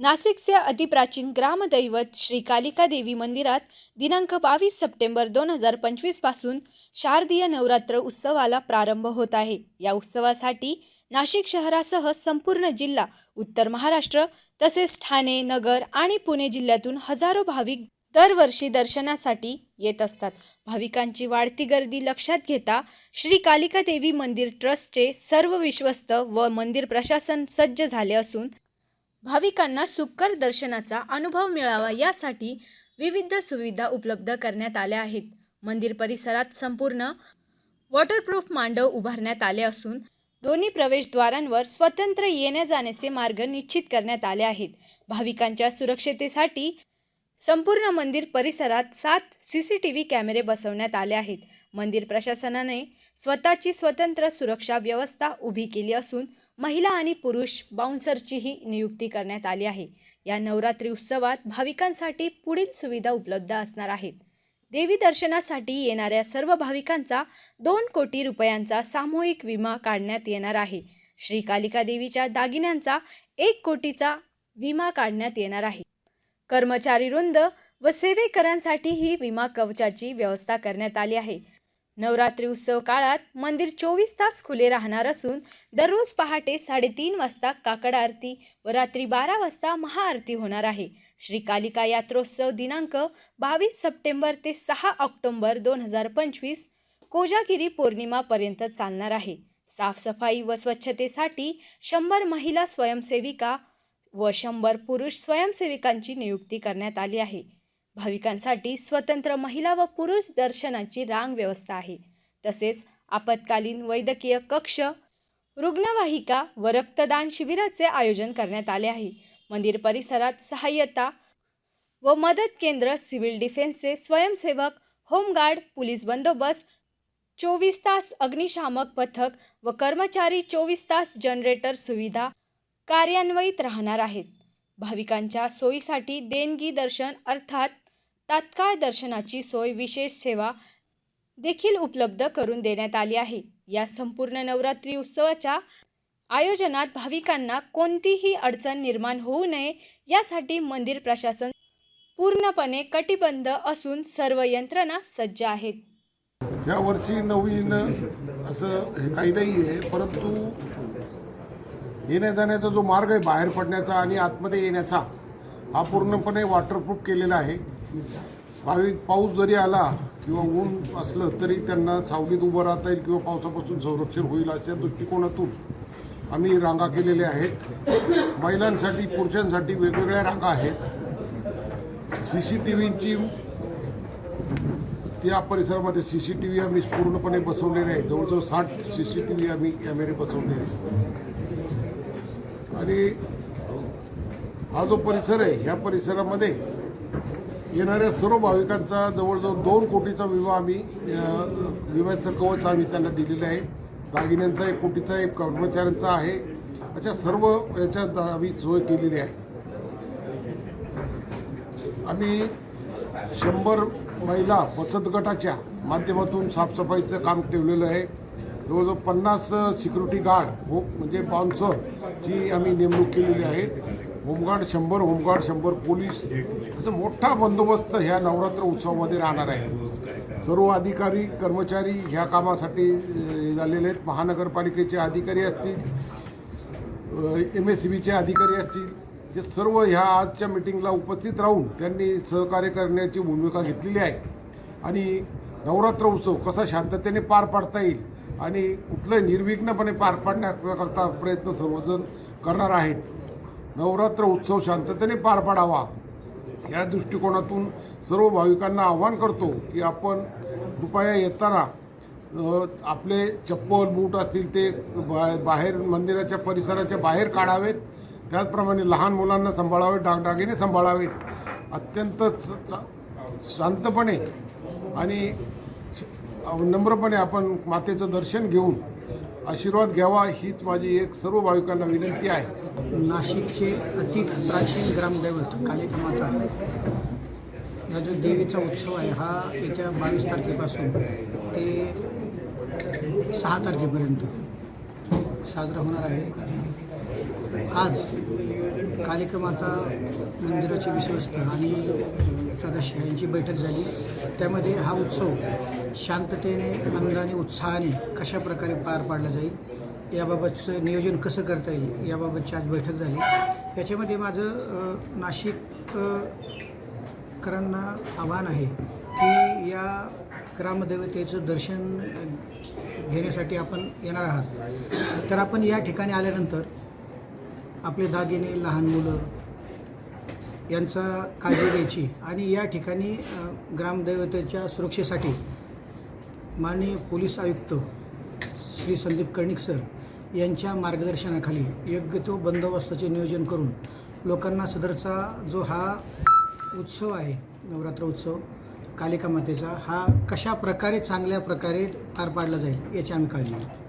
नाशिकचे अतिप्राचीन ग्रामदैवत श्री कालिका देवी मंदिरात दिनांक बावीस सप्टेंबर दोन हजार पंचवीसपासून शारदीय नवरात्र उत्सवाला प्रारंभ होत आहे. या उत्सवासाठी नाशिक शहरासह संपूर्ण जिल्हा उत्तर महाराष्ट्र तसेच ठाणे नगर आणि पुणे जिल्ह्यातून हजारो भाविक दरवर्षी दर्शनासाठी येत असतात. भाविकांची वाढती गर्दी लक्षात घेता श्री कालिका देवी मंदिर ट्रस्टचे सर्व विश्वस्त व मंदिर प्रशासन सज्ज झाले असून भाविकांना सुकर दर्शनाचा अनुभव मिळावा यासाठी विविध सुविधा उपलब्ध करण्यात आल्या आहेत. मंदिर परिसरात संपूर्ण वॉटरप्रूफ मांडव उभारण्यात आले असून दोन्ही प्रवेशद्वारांवर स्वतंत्र येण्या जाण्याचे मार्ग निश्चित करण्यात आले आहेत. भाविकांच्या सुरक्षतेसाठी संपूर्ण मंदिर परिसरात सात सी सी टी व्ही कॅमेरे बसवण्यात आले आहेत. मंदिर प्रशासनाने स्वतःची स्वतंत्र सुरक्षा व्यवस्था उभी केली असून महिला आणि पुरुष बाउन्सरचीही नियुक्ती करण्यात आली आहे. या नवरात्री उत्सवात भाविकांसाठी पुढील सुविधा उपलब्ध असणार आहेत. देवी दर्शनासाठी येणाऱ्या सर्व भाविकांचा दोन कोटी रुपयांचा सामूहिक विमा काढण्यात येणार आहे. श्री कालिका देवीच्या दागिन्यांचा एक कोटीचा विमा काढण्यात येणार आहे. कर्मचारी वृंद व सेवेकरांसाठीही विमा कवचाची व्यवस्था करण्यात आली आहे. नवरात्री उत्सव काळात मंदिर चोवीस तास खुले राहणार असून दररोज पहाटे साडेतीन वाजता काकड आरती व रात्री बारा वाजता महाआरती होणार आहे. श्री कालिका यात्रोत्सव दिनांक बावीस सप्टेंबर ते सहा ऑक्टोंबर दोन हजार पंचवीस कोजागिरी पौर्णिमापर्यंत चालणार आहे. साफसफाई व स्वच्छतेसाठी शंभर महिला स्वयंसेविका व शंभर पुरुष स्वयंसेविकांची नियुक्ती करण्यात आली आहे. भाविकांसाठी स्वतंत्र महिला व पुरुष दर्शनाची रांग व्यवस्था आहे. तसेच आपत्कालीन वैद्यकीय कक्ष रुग्णवाहिका व रक्तदान शिबिराचे आयोजन करण्यात आले आहे. मंदिर परिसरात सहाय्यता व मदत केंद्र सिव्हिल डिफेन्सचे स्वयंसेवक होमगार्ड पोलीस बंदोबस्त चोवीस तास अग्निशामक पथक व कर्मचारी चोवीस तास जनरेटर सुविधा कार्यान्वित राहणार आहेत. भाविकांच्या सोयीसाठी देणगी दर्शन अर्थात तात्काळ दर्शनाची सोय विशेष सेवा देखील उपलब्ध करून देण्यात आली आहे. या संपूर्ण नवरात्री उत्सवाच्या आयोजनात भाविकांना कोणतीही अडचण निर्माण होऊ नये यासाठी मंदिर प्रशासन पूर्णपणे कटिबंध असून सर्व यंत्रणा सज्ज आहेत. या वर्षी नवीन असं काही नाही आहे परंतु येण्या जाण्याचा जो मार्ग आहे बाहेर पडण्याचा आणि आतमध्ये येण्याचा हा पूर्णपणे वॉटरप्रूफ केलेला आहे. भाविक पाऊस जरी आला किंवा ऊन असलं तरी त्यांना सावलीत उभं राहता येईल किंवा पावसापासून संरक्षण होईल अशा दृष्टिकोनातून आम्ही रांगा केलेल्या आहेत. महिलांसाठी पुरुषांसाठी वेगवेगळ्या रांगा आहेत. सी सी टी व्हीची त्या परिसरामध्ये सी सी टी व्ही आम्ही पूर्णपणे बसवलेले आहे जवळजवळ साठ सी सी टी व्ही आम्ही कॅमेरे बसवले आहेत. आणि हा जो परिसर आहे ह्या परिसरामध्ये येणाऱ्या सर्व भाविकांचा जवळजवळ दोन कोटीचा विमा आम्ही विम्याचं कवच आम्ही त्यांना दिलेलं आहे. दागिन्यांचा एक कोटीचा एक कर्मचाऱ्यांचा आहे. अशा सर्व याच्यात आम्ही सोय केलेली आहे. आम्ही शंभर महिला बचत गटाच्या माध्यमातून साफसफाईचं काम ठेवलेलं आहे. जवळजवळ पन्नास सिक्युरिटी गार्ड हो म्हणजे बाउन्सरची आम्ही नेमणूक केलेली आहे. होमगार्ड शंभर होमगार्ड शंभर पोलीस. असं मोठा बंदोबस्त ह्या नवरात्र उत्सवामध्ये राहणार आहे. सर्व अधिकारी कर्मचारी ह्या कामासाठी झालेले आहेत. महानगरपालिकेचे अधिकारी असतील एम एस सी बीचे अधिकारी असतील जे सर्व ह्या आजच्या मिटिंगला उपस्थित राहून त्यांनी सहकार्य करण्याची भूमिका घेतलेली आहे. आणि नवरात्र उत्सव कसा शांततेने पार पाडता येईल आणि कुठलं निर्विघ्नपणे पार पाडण्याकरता प्रयत्न सर्वजण करणार आहेत. नवरात्र उत्सव शांततेने पार पाडावा. या दृष्टिकोनातून सर्व भाविकांना आवाहन करतो की आपण कृपया येताना आपले चप्पल बूट असतील ते बा- बाहेर मंदिराच्या परिसराच्या बाहेर काढावेत. त्याचप्रमाणे लहान मुलांना सांभाळावे डागडागिने सांभाळावेत. अत्यंत चा- शांतपणे आणि नम्रपणे आपण मातेचं दर्शन घेऊन आशीर्वाद घ्यावा हीच माझी एक सर्व भाविकांना विनंती आहे. नाशिकचे अति प्राचीन ग्रामदैवत कालिकामाता या जो देवीचा उत्सव आहे हा येत्या बावीस तारखेपासून ते सहा तारखेपर्यंत साजरा होणार आहे. आज कालिकमाता मंदिराचे विश्वस्त आणि सदस्य यांची बैठक झाली. त्यामध्ये हा उत्सव शांततेने आनंदाने उत्साहाने कशा प्रकारे पार पाडला जाईल याबाबतचं नियोजन कसं करता येईल याबाबतची आज बैठक झाली. याच्यामध्ये माझं नाशिककरांना नाशिक करांना आव्हान आहे की या ग्रामदेवतेचं दर्शन घेण्यासाठी आपण येणार आहात. तर आपण या ठिकाणी आल्यानंतर आपले दागिने लहान मुलं यांचा काळजी घ्यायची आणि या ठिकाणी ग्रामदैवतेच्या सुरक्षेसाठी माननीय पोलीस आयुक्त श्री संदीप कर्णिक सर यांच्या मार्गदर्शनाखाली योग्य तो बंदोबस्ताचे नियोजन करून लोकांना सदरचा जो हा उत्सव आहे नवरात्र उत्सव कालिका मातेचा हा कशा प्रकारे चांगल्या प्रकारे पार पाडला जाईल याची आम्ही काळजी घेऊ.